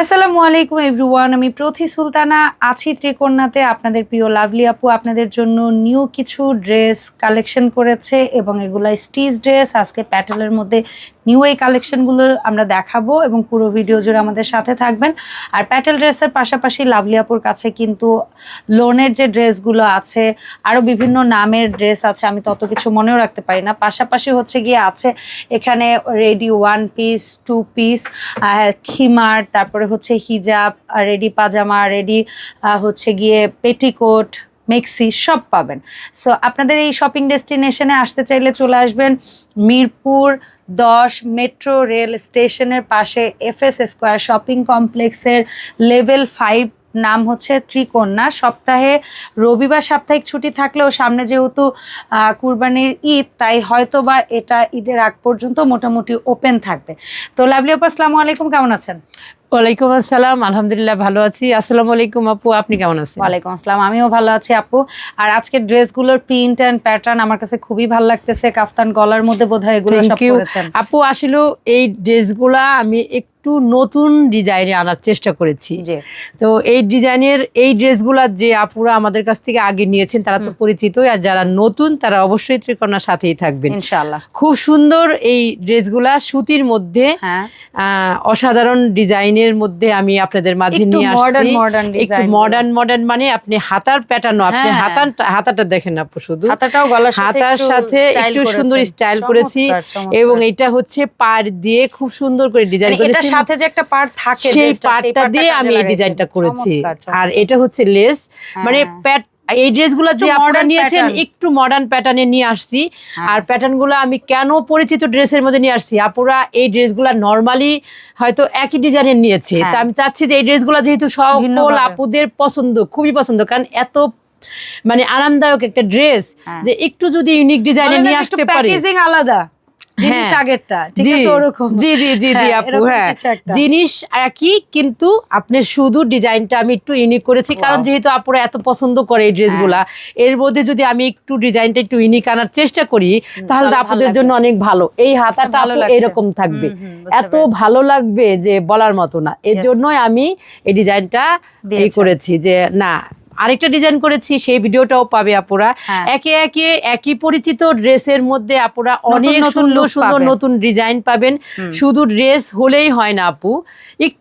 আসসালামু আলাইকুম এভরিওয়ান, আমি প্রথি সুলতানা, আছি ত্রিকোণাতে। আপনাদের প্রিয় লাভলি আপু আপনাদের জন্য নিউ কিছু ড্রেস কালেকশন করেছে এবং এগুলা স্টিচ ড্রেস। আজকে প্যাটেলের মধ্যে নিউ এই কালেকশনগুলো আমরা দেখাবো এবং পুরো ভিডিও জুড়ে আমাদের সাথে থাকবেন। আর প্যাটেল ড্রেসের পাশাপাশি লাভলি আপুর কাছে কিন্তু লোনের যে ড্রেসগুলো আছে আরও বিভিন্ন নামের ড্রেস আছে, আমি তত কিছু মনেও রাখতে পারি না। পাশাপাশি হচ্ছে গিয়ে আছে এখানে ready one piece, two piece খিমার, তারপরে হচ্ছে হিজাব রেডি পাজামা রেডি হচ্ছে গিয়ে পেটিকোট, মেক্সি সব পাবেন। সো আপনাদের এই শপিং ডেস্টিনেশনে আসতে চাইলে চলে আসবেন মিরপুর দশ মেট্রো রেল স্টেশনের পাশে এফএস স্কোয়ার শপিং কমপ্লেক্সের লেভেল ফাইভ নাম হচ্ছে ত্রিকন্যা সপ্তাহে রবিবার সাপ্তাহিক ছুটি থাকলেও সামনে যেহেতু কুরবানির ঈদ, তাই হয়তো বা এটা ঈদের আগ পর্যন্ত মোটামুটি ওপেন থাকবে। তো লাভলি আপু, আসসালামু আলাইকুম, কেমন আছেন? ওয়ালাইকুম আসসালাম আলহামদুলিল্লাহ ভালো আছি। আসসালামু আলাইকুম আপু আপনি কেমন আছেন? ওয়ালাইকুম আসসালাম আমিও ভালো আছি আপু। আর আজকের ড্রেসগুলোর প্রিন্ট এন্ড প্যাটার্ন আমার কাছে খুবই ভালো লাগতেছে কাফতান গলার মধ্যে বোধহয় এগুলো সব করেছেন আপু আসলে এই ড্রেসগুলা আমি একটু নতুন ডিজাইনে আনার চেষ্টা করেছি। তো এই ডিজাইনের এই ড্রেসগুলা যে আপুরা আমাদের কাছ থেকে আগে নিয়েছেন তারা তো পরিচিতই আর যারা নতুন তারা অবশ্যই ত্রিকন্যার সাথেই থাকবেন। ইনশাআল্লাহ। খুব সুন্দর এই ড্রেসগুলা সুতির মধ্যে হ্যাঁ। আহ, অসাধারণ ডিজাইনের মধ্যে আমি আপনাদের মাঝে একটু নিয়ে আসছি একটু মডার্ন মডার্ন মানে আপনি হাতার প্যাটার্ন আপনি হ্যাঁ। হাতাটা দেখেন আপু শুধু হাতাটাও গলার সাথে হাতার সাথে একটু সুন্দর স্টাইল করেছি। এবং এটা হচ্ছে পার দিয়ে খুব সুন্দর করে ডিজাইন মানে এটার সাথে যে একটা পার্ট থাকে সেই পার্টটা দিয়ে আমি এই। ডিজাইনটা করেছি। আর এটা হচ্ছে লেস মানে হ্যাঁ। প্যাট এই ড্রেসগুলো যে আপনারা নিয়েছেন একটু মডার্ন প্যাটার্নে নিয়ে আসছি। হ্যাঁ। আর প্যাটার্নগুলো আমি কেন পরিচিত ড্রেসের মধ্যে নিয়ে আসছি? আপুরা এই ড্রেসগুলো নর্মালি হয়তো একই ডিজাইনের নিয়েছে। হ্যাঁ। তা আমি চাচ্ছি যে এই ড্রেসগুলো যেহেতু সকল আপুদের পছন্দ খুবই পছন্দ কারণ এত মানে আরামদায়ক একটা ড্রেস হ্যাঁ। যে একটু যদি ইউনিক ডিজাইনে নিয়ে আসতে পারি। আলাদা। জিনিস হ্যাঁ। আগেরটা ঠিক আছে? ওরকম। জি জি জি জি হ্যাঁ, আপু হ্যাঁ। জিনিস একই কিন্তু আপনি শুধু ডিজাইনটা আমি একটু ইউনিক করেছি কারণ যেহেতু আপুরা এত পছন্দ করে এই ড্রেসগুলা এর মধ্যে যদি আমি একটু ডিজাইনটা একটু ইউনিক আনার চেষ্টা করি তাহলে আপুদের জন্য অনেক ভালো। এই হাতাটা ভালো আপু এরকম থাকবে। এত ভালো লাগবে যে বলার মতো না। এর. জন্যই আমি এই ডিজাইনটা করেছি যে না আরেকটা ডিজাইন করেছি সেই ভিডিওটাও পাবে আপুরা। হ্যাঁ। একে একে একই পরিচিত ড্রেসের মধ্যে আপুরা অনেক সুন্দর সুন্দর নতুন ডিজাইন পাবেন। শুধু ড্রেস হলেই হয় না আপু।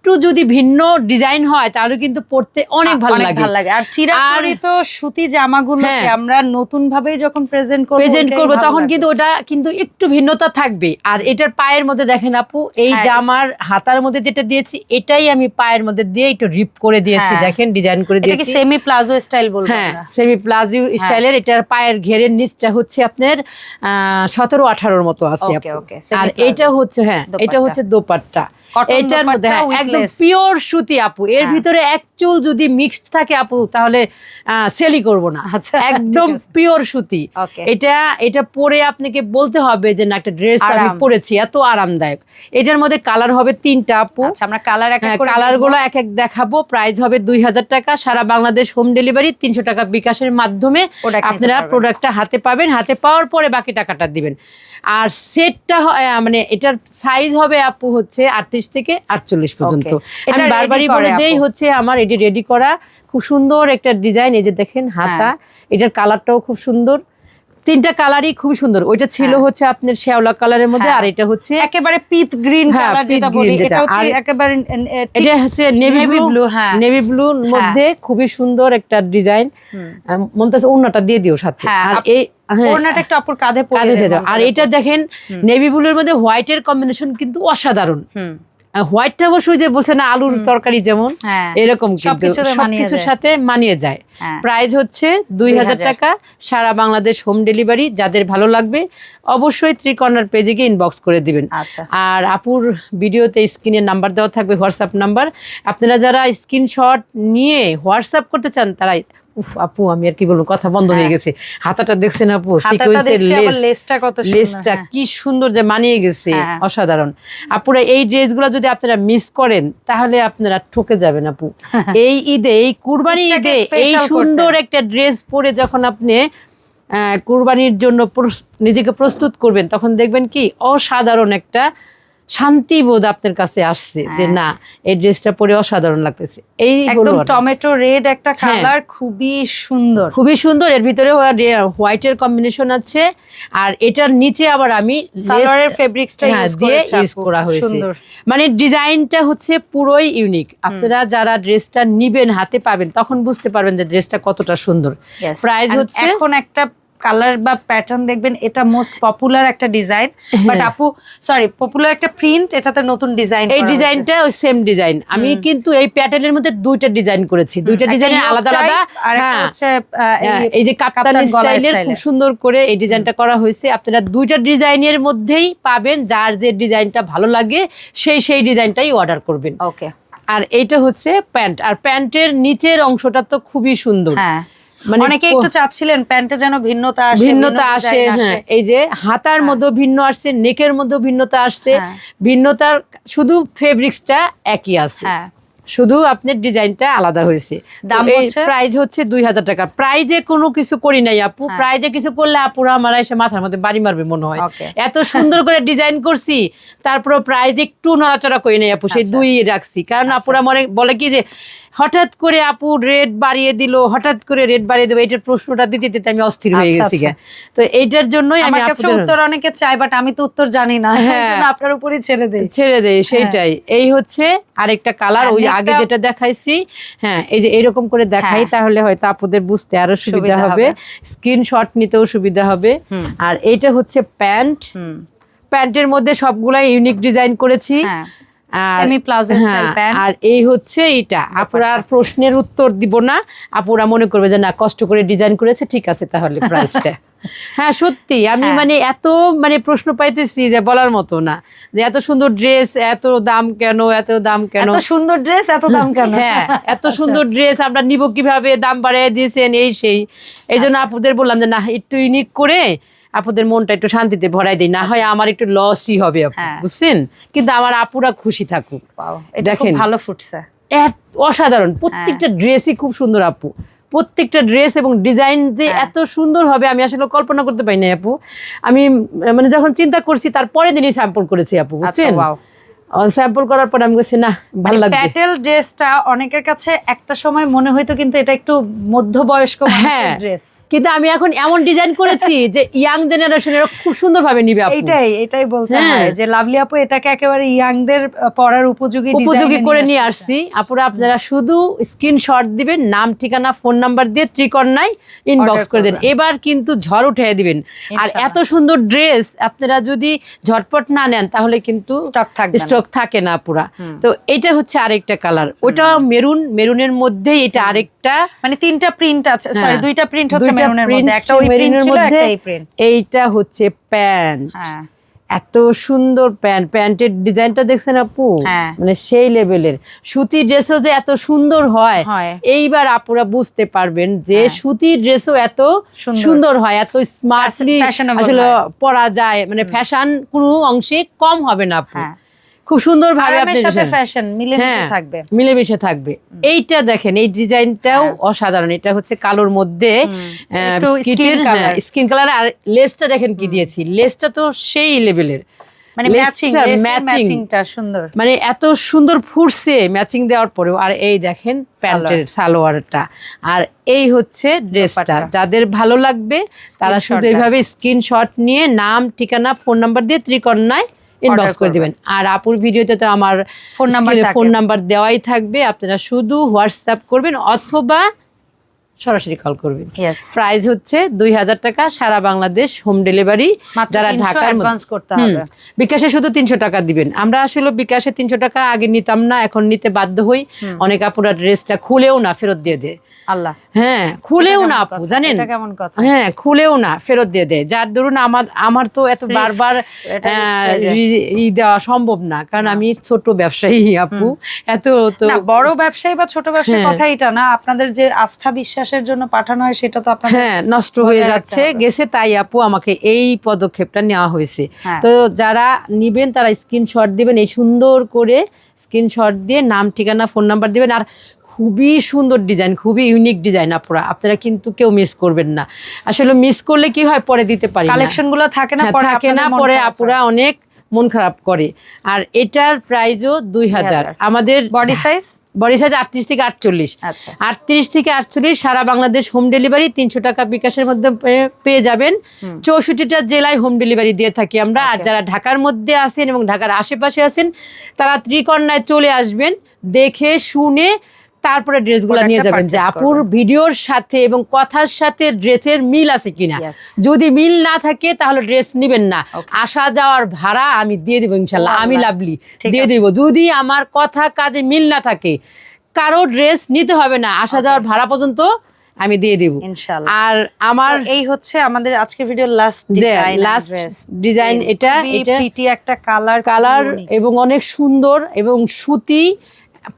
একটু যদি ভিন্ন ডিজাইন হয় তাহলে কিন্তু পড়তে অনেক ভালো লাগে। ভালো লাগে। আর চিরাচরিত সুতি জামাগুলোকে হ্যাঁ। আমরা নতুন ভাবে যখন প্রেজেন্ট করব প্রেজেন্ট করব তখন কিন্তু ওটা কিন্তু একটু ভিন্নতা থাকবে। আর এটার পায়ের মধ্যে দেখেন আপু এই হ্যাঁ, জামার হাতার মধ্যে যেটা দিয়েছি এটাই আমি পায়ের মধ্যে দিয়ে একটু রিপ করে দিয়েছি হ্যাঁ। দেখেন ডিজাইন করে দিয়েছি। সেমি প্লাজো স্টাইল বলব হ্যাঁ? সেমি প্লাজো স্টাইলের এটার পায়ের ঘেরের নিচটা হচ্ছে আপনার সতেরো আঠারোর মতো আছে। আর এটা হচ্ছে হ্যাঁ এটা হচ্ছে দোপাট্টা। এটার মধ্যে হ্যাঁ, একদম পিওর সুতি আপু। এর হ্যাঁ। ভিতরে এক চুল যদি মিক্সড থাকে আপু তাহলে সেলই করব না। আচ্ছা, একদম পিওর সুতি। এটা এটা পরে আপনাকে বলতে হবে যে না একটা ড্রেস আমি পরেছি এত আরামদায়ক। এটার মধ্যে কালার হবে তিনটা আপু। আচ্ছা আমরা কালার এক এক হ্যাঁ কালারগুলো এক এক দেখাবো। প্রাইস হবে দুই হাজার টাকা। সারা বাংলাদেশ হোম ডেলিভারি তিনশো টাকা বিকাশের মাধ্যমে আপনারা। প্রোডাক্টটা হাতে পাবেন। হাতে পাওয়ার পরে বাকি টাকাটা দিবেন। আর সেটটা মানে এটার সাইজ হবে আপু হচ্ছে আটত্রিশ থেকে আটচল্লিশ পর্যন্ত. আমি বারবারই বলে দেই হচ্ছে আমার এটি রেডি করা। খুব সুন্দর একটা ডিজাইন এই যে দেখেন হাতা। হ্যাঁ। এটার কালারটাও খুব সুন্দর। তিনটা কালারই খুব সুন্দর। ওইটা ছিল হ্যাঁ। হচ্ছে আপনার শ্যাওলা কালারের মধ্যে হ্যাঁ। আর এটা হচ্ছে একেবারে পিত গ্রিন কালার যেটা বলি এটা হচ্ছে একেবারে এটা হচ্ছে নেভি ব্লু হ্যাঁ। নেভি ব্লুর মধ্যে খুবই সুন্দর একটা ডিজাইন মমতাজ ওড়নাটা দিয়ে দিও সাথে। আর এই ওড়নাটা একটু কাঁধে পরে কাঁধে দাও। আর এটা দেখেন নেভি ব্লুর মধ্যে হোয়াইটের কম্বিনেশন কিন্তু অসাধারণ। হুম। হোয়াইটটা অবশ্যই যে বলছে না আলুর তরকারি যেমন হ্যাঁ। এরকম সবকিছুর সাথে মানিয়ে যায়। হ্যাঁ। প্রাইস হচ্ছে দুই হাজার টাকা। সারা বাংলাদেশ হোম ডেলিভারি যাদের ভালো লাগবে অবশ্যই ত্রিকর্নার পেজে গিয়ে ইনবক্স করে দিবেন। আচ্ছা। আর আপুর ভিডিওতে স্ক্রিনের নাম্বার দেওয়া থাকবে হোয়াটসঅ্যাপ নাম্বার আপনারা যারা স্ক্রিনশট নিয়ে হোয়াটসঅ্যাপ করতে চান তারা উফ আপু আমি আর কি বলব কথা বন্ধ হয়ে হ্যাঁ। গেছে হাতাটা দেখছেন আপু সিকোয়েন্সের লেসটা কত লেসটা হ্যাঁ। কি সুন্দর যে মানিয়ে গেছে হ্যাঁ। অসাধারণ আপুরা এই ড্রেসগুলো যদি আপনারা মিস করেন তাহলে আপনারা ঠকে যাবেন আপু এই ঈদে এই কুরবানি ঈদে এই সুন্দর একটা ড্রেস পরে যখন আপনি আহ, কুরবানির জন্য নিজেকে প্রস্তুত করবেন তখন দেখবেন কি অসাধারণ একটা শান্তি বোধ আপনার কাছে আসছে যে হ্যাঁ। না এই ড্রেসটা পরে অসাধারণ লাগতেছে। এই একদম টমেটো রেড একটা হ্যাঁ। কালার খুবই সুন্দর। খুবই সুন্দর এর ভিতরে হোয়াইটের কম্বিনেশন আছে। আর এটার নিচে আবার আমি সালোয়ারের ফেব্রিক্সটা হ্যাঁ, ইউজ দিয়ে ইউজ করা হয়েছে। মানে ডিজাইনটা হচ্ছে পুরোই ইউনিক আপনারা যারা ড্রেসটা নিবেন হাতে পাবেন তখন বুঝতে পারবেন যে ড্রেসটা কতটা সুন্দর। প্রাইস হচ্ছে এখন একটা কালার বা প্যাটার্ন দেখবেন এটা মোস্ট পপুলার একটা ডিজাইন বাট হ্যাঁ। আপু সরি পপুলার একটা প্রিন্ট এটাতে নতুন ডিজাইন এই ডিজাইনটা ওই সেম ডিজাইন আমি কিন্তু এই প্যাটার্নের মধ্যে দুইটা ডিজাইন করেছি। দুইটা ডিজাইন আলাদা আলাদা। আর হ্যাঁ। হচ্ছে হ্যাঁ, এই যে কাপ্তান স্টাইলের খুব সুন্দর করে এই ডিজাইনটা করা হয়েছে। আপনারা দুইটা ডিজাইনের মধ্যেই পাবেন যার যে ডিজাইনটা ভালো লাগে সেই সেই ডিজাইনটাই অর্ডার করবেন। ওকে আর এইটা হচ্ছে প্যান্ট। আর প্যান্টের নিচের অংশটা তো খুবই সুন্দর। হ্যাঁ। মানে অনেকে একটু চাচ্ছিলেন প্যান্টে যেন ভিন্নতা আসে ভিন্নতা আসে হ্যাঁ। এই যে হাতার মধ্যে ভিন্ন আসছে নেকের মধ্যে ভিন্নতা আসছে। হ্যাঁ। ভিন্নতার শুধু ফেব্রিক্সটা একই আছে। হ্যাঁ। শুধু আপনার ডিজাইনটা আলাদা হয়েছে। দাম তো হচ্ছে? দুই হাজার টাকা। প্রাইজে কোনো কিছু করি নাই আপু। হ্যাঁ। প্রাইজে কিছু করলে আপুরা আমার এসে মাথার মধ্যে বাড়ি মারবে মনে হয়। এত সুন্দর করে ডিজাইন করছি তারপর প্রাইজ একটু নড়াচড়া করি নাই আপু। সেই আচ্ছা। দুই রাখছি। কারণ আপুরা মনে বলে কি যে হঠাৎ করে আপু রেট বাড়িয়ে দিল হঠাৎ করে রেট বাড়িয়ে দেবো এটার প্রশ্নটা দিতে দিতে আমি অস্থির হয়ে আচ্ছা, গেছি আচ্ছা। তো এইটার জন্যই আমি উত্তর অনেকে চাই বাট আমি তো উত্তর জানি না। হ্যাঁ। আপনার উপরই ছেড়ে দেই। ছেড়ে দেয় সেইটাই এই হচ্ছে আরেকটা কালার ওই আগে যেটা দেখাইছি হ্যাঁ এই যে এরকম করে দেখাই হ্যাঁ। তাহলে হয়তো আপুদের বুঝতে আরও সুবিধা হবে। স্ক্রিনশট নিতেও সুবিধা হবে। আর এইটা হচ্ছে প্যান্ট। প্যান্টের মধ্যে সবগুলাই ইউনিক ডিজাইন করেছি। হ্যাঁ। আর হ্যাঁ, আর এই হচ্ছে এইটা। আপনার প্রশ্নের উত্তর দিব না। আপুরা মনে করবে যে না কষ্ট করে ডিজাইন করেছে ঠিক আছে তাহলে প্রাইসটা হ্যাঁ সত্যি। আমি হ্যাঁ। মানে এত মানে প্রশ্ন পাইতেছি যে বলার মতো না। যে এত সুন্দর ড্রেস এত দাম কেন এত দাম কেন? এত সুন্দর ড্রেস এত দাম কেন? হ্যাঁ এত সুন্দর ড্রেস আমরা নিব কীভাবে? দাম বাড়িয়ে দিয়েছেন এই সেই। এই জন্য আচ্ছা। আপুদের বললাম যে না একটু ইউনিক করে আপুদের মনটা একটু শান্তিতে ভরাই দিই। না হয় আমার একটু লসই হবে হ্যাঁ। বুঝছেন? কিন্তু আমার আপুরা খুশি থাকুক। দেখেন। ভালো ফুটছে। অসাধারণ। প্রত্যেকটা ড্রেসই খুব সুন্দর আপু। প্রত্যেকটা ড্রেস এবং ডিজাইন যে হ্যাঁ। এত সুন্দর হবে আমি আসলে কল্পনা করতে পারি না আপু। আমি মানে যখন চিন্তা করছি তারপরে দিনই স্যাম্পল করেছি আপু আচ্ছা বুঝছেন? স্যাম্পল করার পর আমি বলছি না ভালো লাগবে। প্যাটেল ড্রেসটা অনেকের কাছে একটা সময় মনে হইতো কিন্তু এটা একটু মধ্যবয়স্ক হ্যাঁ। মানুষের ড্রেস কিন্তু আমি এখন এমন ডিজাইন করেছি যে ইয়াং জেনারেশনের খুব সুন্দর ভাবে নিবে আপু। এইটাই এটাই বলতে হ্যাঁ। হয় যে লাভলি আপু এটাকে একেবারে ইয়াংদের পড়ার উপযোগী উপযোগী করে নিয়ে আসছি। আপুরা আপনারা শুধু স্ক্রিনশট দিবেন নাম ঠিকানা ফোন নাম্বার দিয়ে ত্রিকর্ণায় ইনবক্স করে দেন। এবার কিন্তু ঝড় উঠে দিবেন। আর এত সুন্দর ড্রেস আপনারা যদি ঝটপট না নেন তাহলে কিন্তু Stock থাকবে না। স্টক থাকে না পুরা। তো এটা হচ্ছে আরেকটা কালার ওটা মেরুন মেরুনের মধ্যে এটা আরেকটা মানে তিনটা প্রিন্ট আছে সরি হ্যাঁ। দুইটা প্রিন্ট হচ্ছে মেরুনের মধ্যে। একটা ওই প্রিন্ট ছিল একটা এই প্রিন্ট এইটা হচ্ছে প্যান্ট হ্যাঁ। এত সুন্দর প্যান্ট প্যান্টের ডিজাইনটা দেখছেন আপু? হ্যাঁ। মানে সেই লেভেলের সুতি ড্রেসও যে এত সুন্দর হয়। এইবার আপুরা বুঝতে পারবেন যে হ্যাঁ। সুতি ড্রেসও এত সুন্দর। হয় এত স্মার্টলি আসলে পরা যায়। মানে ফ্যাশন কোনো অংশে কম হবে না আপু। খুব সুন্দর ভাবে ফ্যাশন মিলে হ্যাঁ থাকবে। মিলেমিশে থাকবে। এইটা দেখেন এই ডিজাইনটাও হ্যাঁ। অসাধারণ। এটা হচ্ছে কালোর মধ্যে স্কিন কালার আর লেসটা দেখেন কি দিয়েছি। লেসটা তো সেই লেভেলের মানে মানে এত সুন্দর ফুটছে ম্যাচিং দেওয়ার পরেও। আর এই দেখেন প্যান্টের সালোয়ারটা। আর এই হচ্ছে ড্রেসটা। যাদের ভালো লাগবে তারা শুধু। এইভাবে স্ক্রিনশট নিয়ে নাম ঠিকানা ফোন নাম্বার দিয়ে ত্রিকর্ণায় ইনবক্স করে দিবেন। আর আপুর ভিডিওতে তো আমার ফোন নাম্বার ফোন নাম্বার দেওয়াই থাকবে। আপনারা শুধু হোয়াটসঅ্যাপ করবেন অথবা সরাসরি কল করবেন। প্রাইস হচ্ছে দুই হাজার টাকা সারা বাংলাদেশ হোম ডেলিভারি যারা 300 ঢাকার করতে হবে। বিকাশে শুধু তিনশো টাকা দিবেন। আমরা আসলে বিকাশে তিনশো টাকা আগে নিতাম না এখন নিতে বাধ্য হই। অনেক আপুরা ড্রেসটা খুলেও না ফেরত দিয়ে দেয়। আল্লাহ। হ্যাঁ খুলেও না কেমন আপু কথা? জানেন? কেমন কথা? হ্যাঁ খুলেও না ফেরত দিয়ে দেয়। যার ধরুন আমার আমার তো এত বারবার ই- দেওয়া সম্ভব না কারণ আমি ছোট ব্যবসায়ী আপু। এত তো বড় ব্যবসায়ী বা ছোট হ্যাঁ। কথা এটা না। আপনাদের যে আস্থা বিশ্বাসের জন্য পাঠানো হয় সেটা তো আপনাদের হ্যাঁ নষ্ট হয়ে যাচ্ছে গেছে তাই আপু আমাকে এই পদক্ষেপটা নেওয়া হয়েছে। হ্যাঁ। তো যারা নিবেন তারা স্ক্রিনশট দিবেন এই সুন্দর করে স্ক্রিনশট দিয়ে নাম ঠিকানা ফোন নাম্বার দিবেন। আর খুবই সুন্দর ডিজাইন খুবই ইউনিক ডিজাইন আপুরা আপনারা কিন্তু কেউ মিস করবেন না। আসলে মিস করলে কি হয় পরে দিতে পারি না। কালেকশনগুলো থাকে না হ্যাঁ, পরে থাকে না পরে আপুরা অনেক মন খারাপ করে। আর এটার প্রাইজও দুই হাজার। আমাদের বডি সাইজ বডি সাইজ আটত্রিশ থেকে আটচল্লিশ। আচ্ছা। আটত্রিশ থেকে আটচল্লিশ সারা বাংলাদেশ হোম ডেলিভারি তিনশো টাকা বিকাশের মধ্যে পেয়ে যাবেন। চৌষট্টিটা জেলায় হোম ডেলিভারি দিয়ে থাকি আমরা। আর যারা ঢাকার মধ্যে আছেন এবং ঢাকার আশেপাশে আছেন তারা ত্রিকন্যায় চলে আসবেন দেখে শুনে তারপরে ড্রেসগুলো নিয়ে যাবেন যে আপুর ভিডিওর সাথে এবং কথার সাথে ড্রেসের মিল আছে কিনা। যদি মিল না থাকে তাহলে ড্রেস নিবেন না। আসা যাওয়ার ভাড়া আমি দিয়ে দিব ইনশাল্লাহ আমি লাভলি দিয়ে। দিব। যদি আমার কথা কাজে মিল না থাকে কারও ড্রেস নিতে হবে না। আসা যাওয়ার ভাড়া পর্যন্ত আমি দিয়ে দিব। ইনশাআল্লাহ। আর আমার এই হচ্ছে আমাদের আজকের video last design last design এটা এটা একটা কালার কালার এবং অনেক সুন্দর এবং সুতি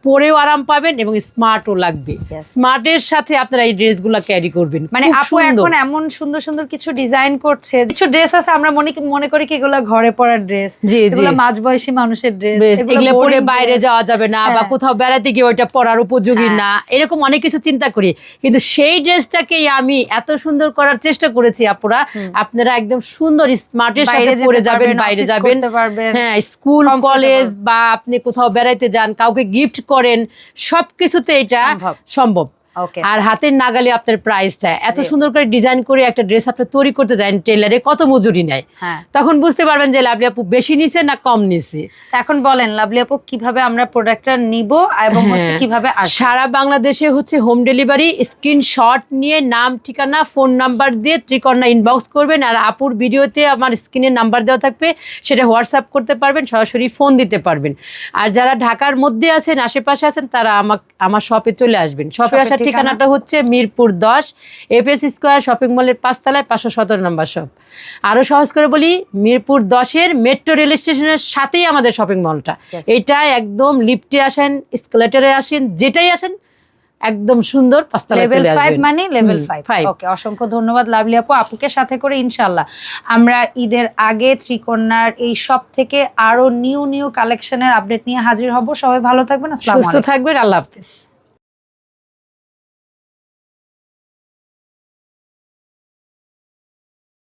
পরেও আরাম পাবেন এবং স্মার্টও লাগবে. স্মার্টের সাথে আপনারা এই ড্রেসগুলো ক্যারি করবেন। মানে আপু এখন এমন সুন্দর সুন্দর কিছু ডিজাইন করছে। কিছু ড্রেস আছে আমরা মনে মনে করি কি এগুলো ঘরে পরার ড্রেস। এগুলো মাঝবয়সী মানুষের ড্রেস এগুলো পরে বাইরে যাওয়া যাবে না বা হ্যাঁ। কোথাও বেড়াতে গিয়ে ওইটা পরার উপযোগী হ্যাঁ। না। এরকম অনেক কিছু চিন্তা করি। কিন্তু সেই ড্রেসটাকেই আমি এত সুন্দর করার চেষ্টা করেছি আপুরা। আপনারা একদম সুন্দর স্মার্টের সাথে পরে যাবেন বাইরে যাবেন। হ্যাঁ স্কুল কলেজ বা আপনি কোথাও বেড়াইতে যান কাউকে গিফট করেন সবকিছুতে এটা সম্ভব। আর হাতের নাগালে আপনার প্রাইসটা এত সুন্দর করে ডিজাইন করে একটা ড্রেস আপনি তৈরি করতে যান টেলারে কত মজুরি নেয়? হ্যাঁ। তখন বুঝতে পারবেন যে লাভলি আপু বেশি নিছে না কম নিছে। এখন বলেন লাভলি আপু কীভাবে আমরা প্রোডাক্টটা নিব এবং হচ্ছে হ্যাঁ। কীভাবে সারা বাংলাদেশে হচ্ছে হোম ডেলিভারি স্ক্রিনশট নিয়ে নাম ঠিকানা ফোন নাম্বার দিয়ে ত্রিকর্ণা ইনবক্স করবেন আর আপুর ভিডিওতে আমার স্ক্রিনের নাম্বার দেওয়া থাকবে সেটা হোয়াটসঅ্যাপ করতে পারবেন সরাসরি ফোন দিতে পারবেন। আর যারা ঢাকার মধ্যে আছেন আশেপাশে আছেন তারা আমার আমার শপে চলে আসবেন। শপে আসার? ঠিকানাটা হচ্ছে মিরপুর দশ এফএস স্কোয়ার শপিং মলের পাঁচতলায় পাঁচশো সতেরো নম্বর শপ আরও সহজ করে বলি মিরপুর দশের মেট্রো রেল স্টেশনের সাথেই আমাদের শপিং মলটা. এটা একদম লিফটে আসেন স্কেলেটারে আসেন যেটাই আসেন একদম সুন্দর পাঁচতলায় লেভেল ফাইভ মানে লেভেল ফাইভ ওকে অসংখ্য ধন্যবাদ লাভলি আপু। আপুকে সাথে করে ইনশাল্লাহ আমরা ঈদের আগে ত্রিকন্যার এই সব থেকে আরও নিউ নিউ কালেকশনের আপডেট নিয়ে হাজির হব। সবাই ভালো থাকবেন। সুস্থ থাকবেন। আল্লাহ হাফিজ।